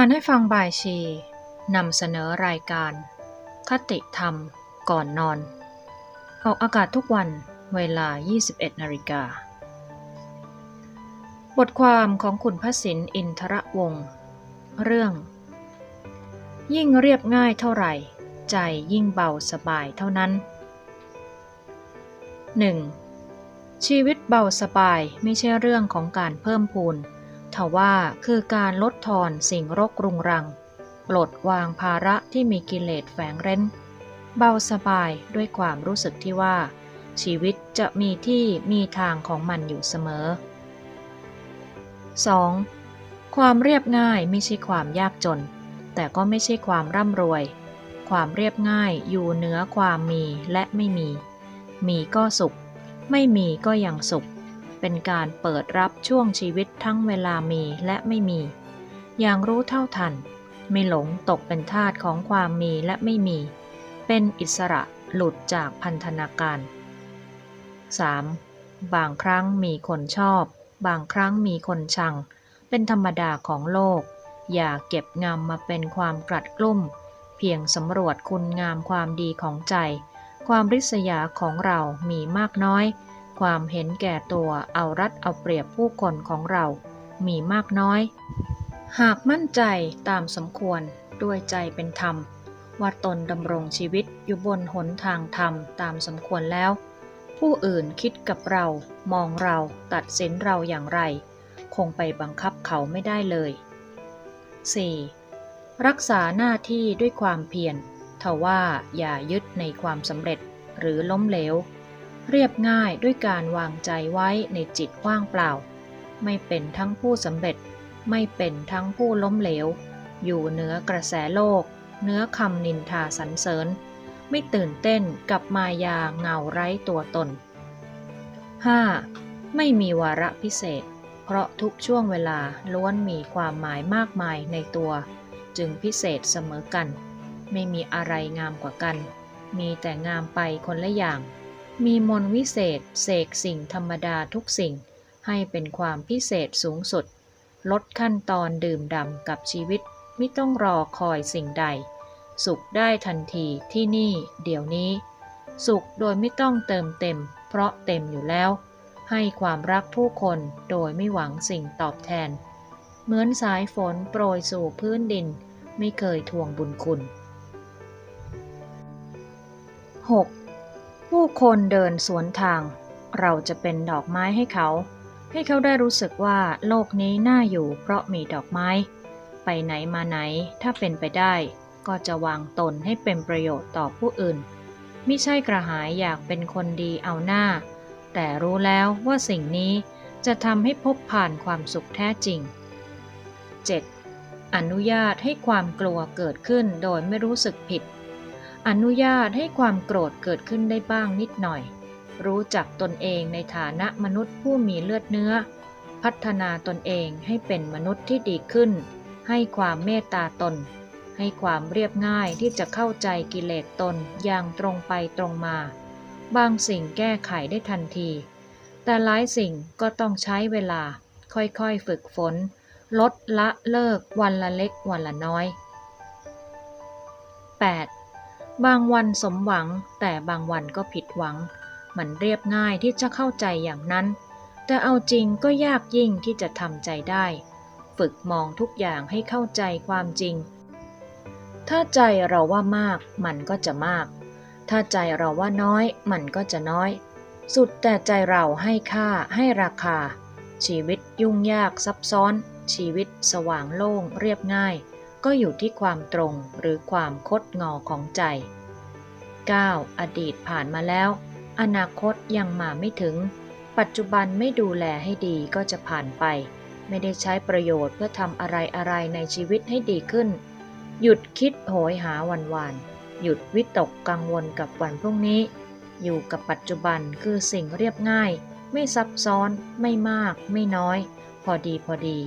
อ่านให้ฟังบ่ายชีนำเสนอรายการ คติธรรมก่อนนอน ออกอากาศทุกวันเวลา 21นาฬิกา บทความของคุณพระสินอินทระวงศ์เรื่อง ยิ่งเรียบง่ายเท่าไหร่ ใจยิ่งเบาสบายเท่านั้น 1. ชีวิตเบาสบายไม่ใช่เรื่องของการเพิ่มพูน ทว่าคือการลดทอนสิ่งรกรุงรัง ปลดวางภาระที่มีกิเลสแฝงเร้น เบาสบายด้วยความรู้สึกที่ว่า ชีวิตจะมีที่มีทางของมันอยู่เสมอ 2. ความเรียบง่ายไม่ใช่ความยากจน แต่ก็ไม่ใช่ความร่ำรวย ความเรียบง่ายอยู่เหนือความมีและไม่มี มีก็สุข ไม่มีก็ยังสุข เป็นการเปิดรับช่วงชีวิตทั้งเวลามีและไม่มี อย่างรู้เท่าทัน ไม่หลงตกเป็นทาสของความมีและไม่มี เป็นอิสระหลุดจากพันธนาการ 3. บางครั้งมีคนชอบ บางครั้งมีคนชัง เป็นธรรมดาของโลก อย่าเก็บงำมาเป็นความกลัดกลุ้มเพียงสำรวจคุณงามความดีของใจ ความริษยาของเรามีมากน้อย ความเห็นแก่ตัวเอารัดเอาเปรียบผู้คนของเรา มีมากน้อย หากมั่นใจตามสมควรด้วยใจเป็นธรรม ว่าตนดำรงชีวิตอยู่บนหนทางธรรมตามสมควรแล้ว ผู้อื่นคิดกับเรา มองเราตัดสินเราอย่างไร คงไปบังคับเขาไม่ได้เลย 4. รักษาหน้าที่ด้วยความเพียรทว่าอย่ายึดในความสำเร็จหรือล้มเหลว เรียบง่ายด้วยการวางใจไว้ในจิตว่างเปล่า ไม่เป็นทั้งผู้สำเร็จ ไม่เป็นทั้งผู้ล้มเหลว อยู่เหนือกระแสโลก เนื้อคำนินทาสรรเสริญ ไม่ตื่นเต้นกับมายาเงาไร้ตัวตน 5. ไม่มีวาระพิเศษ เพราะทุกช่วงเวลาล้วนมีความหมายมากมายในตัว จึงพิเศษเสมอกัน ไม่มีอะไรงามกว่ากัน มีแต่งามไปคนละอย่าง มีมนต์วิเศษเสกสิ่งธรรมดาทุกสิ่ง ให้เป็นความพิเศษสูงสุด ลดขั้นตอนดื่มด่ำกับชีวิต ไม่ต้องรอคอยสิ่งใด สุขได้ทันทีที่นี่ เดี๋ยวนี้ สุขโดยไม่ต้องเติมเต็ม เพราะเต็มอยู่แล้ว ให้ความรักผู้คนโดยไม่หวังสิ่งตอบแทน เหมือนสายฝนโปรยสู่พื้นดิน ไม่เคยทวงบุญคุณ 6. ผู้คนเดินสวนทาง เราจะเป็นดอกไม้ให้เขา ให้เขาได้รู้สึกว่าโลกนี้น่าอยู่เพราะมีดอกไม้ ไปไหนมาไหนถ้าเป็นไปได้ ก็จะวางตนให้เป็นประโยชน์ต่อผู้อื่นม่ใช่กระหายอยากเป็นคนดีเอาหน้า แต่รู้แล้วว่าสิ่งนี้จะทำให้พบผ่านความสุขแท้จริง 7. อนุญาตให้ความกลัวเกิดขึ้นโดยไม่รู้สึกผิด อนุญาตให้ความโกรธเกิดขึ้นได้บ้างนิดหน่อย รู้จักตนเองในฐานะมนุษย์ผู้มีเลือดเนื้อ พัฒนาตนเองให้เป็นมนุษย์ที่ดีขึ้น ให้ความเมตตาตน ให้ความเรียบง่ายที่จะเข้าใจกิเลสตนอย่างตรงไปตรงมา บางสิ่งแก้ไขได้ทันที แต่หลายสิ่งก็ต้องใช้เวลา ค่อยๆฝึกฝน ลดละเลิกวันละเล็กวันละน้อย 8. บางวันสมหวังแต่บางวันก็ผิดหวัง มันเรียบง่ายที่จะเข้าใจอย่างนั้น แต่เอาจริงก็ยากยิ่งที่จะทำใจได้ ฝึกมองทุกอย่างให้เข้าใจความจริง ถ้าใจเราว่ามากมันก็จะมาก ถ้าใจเราว่าน้อยมันก็จะน้อย สุดแต่ใจเราให้ค่าให้ราคา ชีวิตยุ่งยากซับซ้อน ชีวิตสว่างโล่งเรียบง่าย ก็อยู่ที่ความตรงหรือความคดงอของใจ 9. อดีตผ่านมาแล้ว อนาคตยังมาไม่ถึง ปัจจุบันไม่ดูแลให้ดีก็จะผ่านไป ไม่ได้ใช้ประโยชน์เพื่อทำอะไรอะไรในชีวิตให้ดีขึ้น หยุดคิดโหยหาวันวานหยุดวิตกกังวลกับวันพรุ่งนี้ อยู่กับปัจจุบันคือสิ่งเรียบง่าย ไม่ซับซ้อนไม่มาก ไม่น้อย พอดีพอดี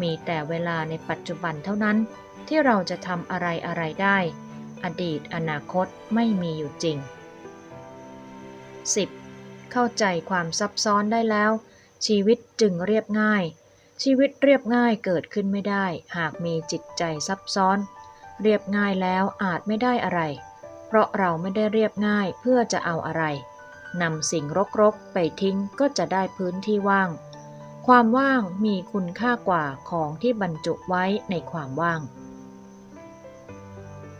มีแต่เวลาในปัจจุบันเท่านั้น ที่เราจะทำอะไรอะไรได้ อดีตอนาคตไม่มีอยู่จริง 10. เข้าใจความซับซ้อนได้แล้ว ชีวิตจึงเรียบง่าย ชีวิตเรียบง่ายเกิดขึ้นไม่ได้ หากมีจิตใจซับซ้อน เรียบง่ายแล้วอาจไม่ได้อะไร เพราะเราไม่ได้เรียบง่ายเพื่อจะเอาอะไรนำสิ่งรกๆไปทิ้งก็จะได้พื้นที่ว่าง ความว่างมีคุณค่ากว่าของที่บรรจุไว้ในความว่าง